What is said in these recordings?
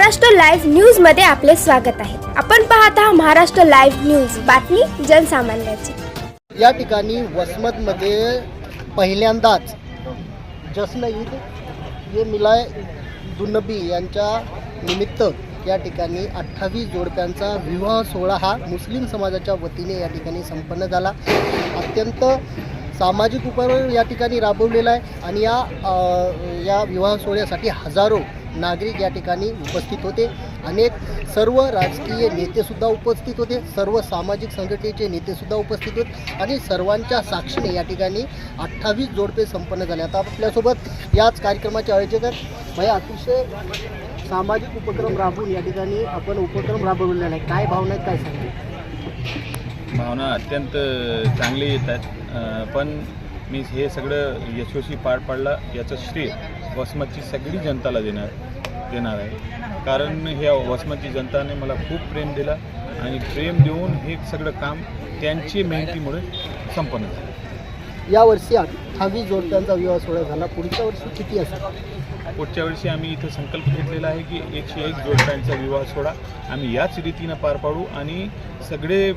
Maharashtra live न्यूजमध्ये आपले स्वागत आहे. आपण पाहत आहात महाराष्ट्र लाईव्ह न्यूज. बातमी जनसामान्याची. या ठिकाणी वसमतमध्ये पहिल्यांदाच जश्न ईद ये मिलाय दुनबी यांच्या निमित्त या ठिकाणी अठ्ठावीस जोडप्यांचा विवाह सोहळा हा मुस्लिम समाजाच्या वतीने या ठिकाणी संपन्न झाला. अत्यंत सामाजिक उपक्रम या ठिकाणी राबवलेला आहे आणि या या विवाह सोहळ्यासाठी हजारो नागरिक या ठिकाणी उपस्थित होते. अनेक सर्व राजकीय नेतेसुद्धा उपस्थित होते. सर्व सामाजिक संघटनेचे नेतेसुद्धा उपस्थित होते. आणि सर्वांच्या साक्षीने या ठिकाणी अठ्ठावीस जोडपे संपन्न झाले. आता आपल्यासोबत याच कार्यक्रमाचे आयोजक आहेत. भैया अतिशय सामाजिक उपक्रम राबवून या ठिकाणी आपण उपक्रम राबवलेला आहे. काय भावना आहेत काय सांगते भावना अत्यंत चांगली येत आहेत. पण मी हे सगळं यशस्वी पार पाडलं याचं श्रेय. वसमतची सगळी जनताला देणार देणार आहे. कारण ह्या वसमतची जनताने मला खूप प्रेम दिला आणि प्रेम देऊन हे सगळं काम त्यांची मेहनतीमुळे संपन्न झालं. यावर्षी अठ्ठावीस जोडप्यांचा विवाह सोहळा झाला. पुढच्या वर्षी किती असेल? पुढच्या वर्षी आम्ही इथं संकल्प घेतलेला आहे की एकशे एक जोडप्यांचा विवाह सोहळा आम्ही याच रीतीनं पार पाडू आणि सगळे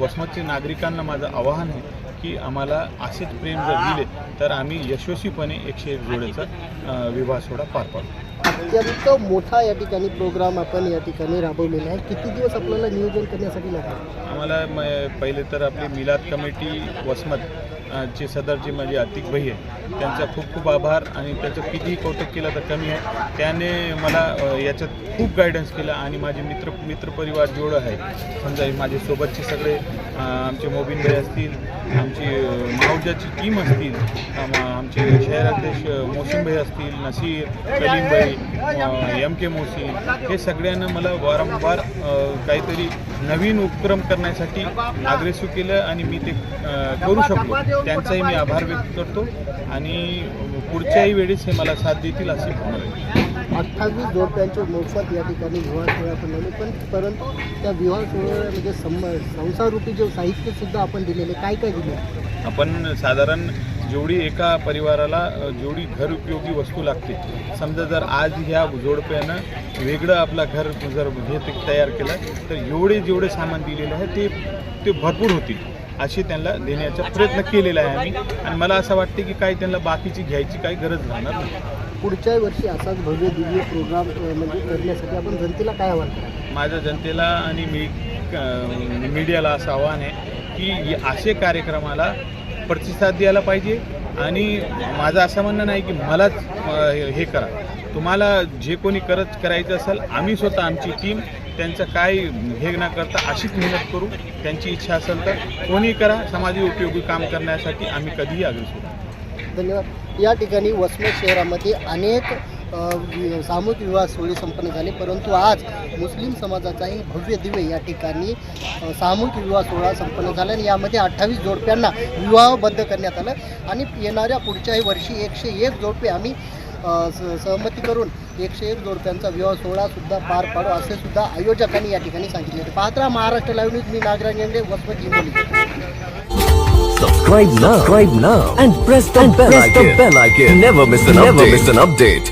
वसमतचे नागरिकांना माझं आवाहन आहे की आम्हाला असेच प्रेम जर दिले तर आम्ही यशस्वीपणे एकशे एक जोड्याचा अं, विवाह सोहळा पार पाडू. अत्यंत मोठा या ठिकाणी प्रोग्राम आपण या ठिकाणी राबवलेला आहे. किती दिवस आपल्याला नियोजन करण्यासाठी लागले? आम्हाला म पहिले तर आपली मिलाद कमिटी वसमत अ, चे सदरचे माझे अतिक भाई आहे त्यांचा खूप खूप आभार आणि त्याचं कितीही कौतुक केलं तर कमी आहे. त्याने मला याच्यात खूप गायडन्स केलं आणि माझे मित्र मित्रपरिवार जेवढं आहे. समजा माझे सोबतचे सगळे आमचे मोबिन भाई असतील आमची माऊजाची टीम असतील आमचे शहराध्यक्ष मोसिम भाई असतील नसीर सलीम भाई एम के मोसीन हे सगळ्यांना मला वारंवार काहीतरी नवीन उपक्रम करण्यासाठी अग्रेसिव्ह केलं आणि मी ते करू शकलो. त्यांचाही मी आभार व्यक्त करतो आणि पुढच्याही वेळेस हे मला साथ देतील असे भावना अठ्ठावीस जोडप्यांच्या मोफत या ठिकाणी विवाह सोहळा आपण पण परंतु त्या विवाह सोहळ्यामध्ये सम संसाररूपी जे साहित्य सुद्धा आपण दिलेले काय काय दिले? आपण साधारण जेवढी एका परिवाराला जेवढी घर उपयोगी वस्तू लागते समजा जर आज ह्या जोडप्यानं वेगळं आपला घर जर हे तयार केलं तर एवढे जेवढे सामान दिलेलं आहे ते ते भरपूर होतील असे त्यांना देण्याचा प्रयत्न केलेला आहे आम्ही. आणि मला असं वाटते की काही त्यांना बाकीची घ्यायची काही गरज राहणार नाही. पुढच्या वर्षी असाच भव्य दिव्य प्रोग्राम म्हणजे करण्यासाठी आपण जनतेला काय आव्हान माझ्या जनतेला आणि मी मीडियाला असं आव्हान आहे की असे कार्यक्रमाला प्रतिसाद द्यायला पाहिजे. आणि माझं असं म्हणणं नाही की मलाच हे करा. तुम्हाला जे कोणी करत करायचं असेल आम्ही स्वतः आमची टीम त्यांचं काय हे न करता अशीच मेहनत करू. त्यांची इच्छा असेल तर कोणी करा. समाजी उपयोगी काम करण्यासाठी आम्ही कधीही अग्रेसर राहू. धन्यवाद. या ठिकाणी वसमत शहरामध्ये अनेक सामूहिक विवाह सोहळे संपन्न झाले परंतु आज मुस्लिम समाजाचाही भव्य दिव्य या ठिकाणी सामूहिक विवाह सोहळा संपन्न झाला आणि यामध्ये अठ्ठावीस जोडप्यांना विवाहबद्ध करण्यात आलं आणि येणाऱ्या पुढच्याही वर्षी एकशे एक जोडपे आम्ही सहमती करून एकशे एक जोडप्यांचा विवाह सोहळा सुद्धा पार पाडू असे सुद्धा आयोजकांनी या ठिकाणी सांगितले होते पाहत राहा Maharashtra live news me Nagraj Yende Vasmat Hingoli Subscribe now. Subscribe now and press the bell icon. Never miss an update. Never miss an update.